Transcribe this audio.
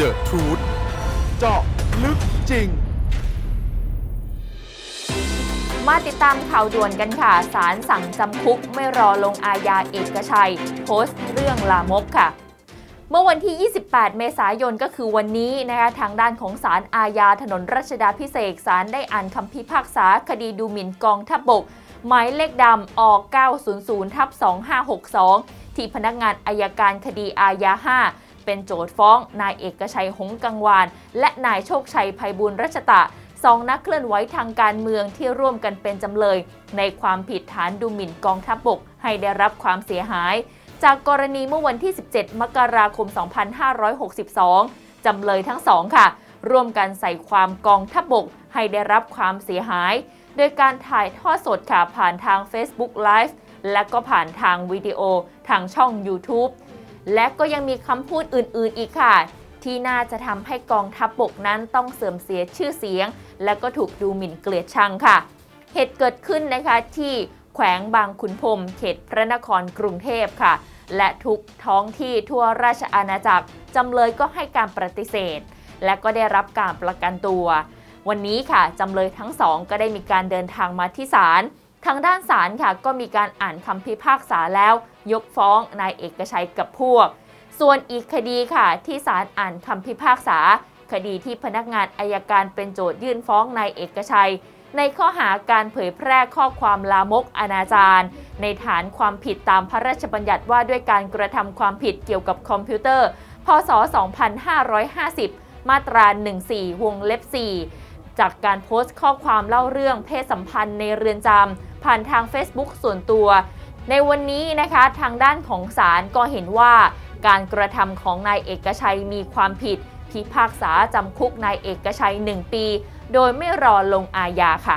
The Truth เจาะลึกจริง มาติดตามข่าวด่วนกันค่ะศาลสั่งจำคุกไม่รอลงอาญาเอกชัย โพสต์เรื่องลามกค่ะเมื่อวันที่ 28 เมษายนก็คือวันนี้นะคะทางด้านของศาลอาญาถนนรัชดาพิเศษศาลได้อ่านคำพิพากษาคดีดูหมิ่นกองทัพบกหมายเลขดำออก 900ทับ2562 ที่พนักงานอายการคดีอาญา 5 เป็นโจทฟ้อง นายเอกชัยหงกังวาน และนายโชคชัยภัยบุญรัชตะสองนักเคลื่อนไหวทางการเมืองที่ร่วมกันเป็นจำเลย ในความผิดฐานดูหมิ่นกองทัพบกให้ได้รับความเสียหาย จากกรณีเมื่อวันที่ 17 มกราคม 2562 จำเลยทั้งสองค่ะ ร่วมกันใส่ความกองทัพบกให้ได้รับความเสียหาย โดยการถ่ายทอดสดค่ะผ่านทาง Facebook Live และก็ผ่านทางวิดีโอทางช่อง YouTube และก็ยังมีคำพูดอื่นๆอีกค่ะ ที่น่าจะทำให้กองทัพบกนั้นต้องเสื่อมเสียชื่อเสียง และก็ถูกดูหมิ่นเกลียดชังค่ะ เหตุเกิดขึ้นนะคะที่แขวงบางขุนพรมเขตพระนครกรุงเทพค่ะ และทุกท้องที่ทั่วราชอาณาจักรจำเลยก็ให้การปฏิเสธ และก็ได้รับการประกันตัว วันนี้ค่ะจำเลยทั้งสองก็ได้มีการเดินทางมาที่ศาล ทางด้านศาลค่ะก็มีการอ่านคำพิพากษาแล้ว ยกฟ้องนายเอกชัยกับพวก ส่วนอีกคดีค่ะ ที่ศาลอ่านคำพิพากษา คดีที่พนักงานอายการเป็นโจทยื่นฟ้องนายเอกชัย ในข้อหาการเผยแพร่ข้อความลามกอนาจารในฐานความผิดตามพระราชบัญญัติว่าด้วยการกระทำความผิดเกี่ยวกับคอมพิวเตอร์ พศ 2550 มาตรา 14 วงเล็บ 4 จากการโพสต์ข้อความเล่าเรื่องเพศสัมพันธ์ในเรือนจำ ผ่านทาง Facebook ส่วนตัว ในวันนี้นะคะทางด้านของศาลก็เห็นว่า การกระทำของนายเอกชัยมีความผิด พิพากษาจำคุกนายเอกชัย 1 ปี โดยไม่รอลงอาญาค่ะ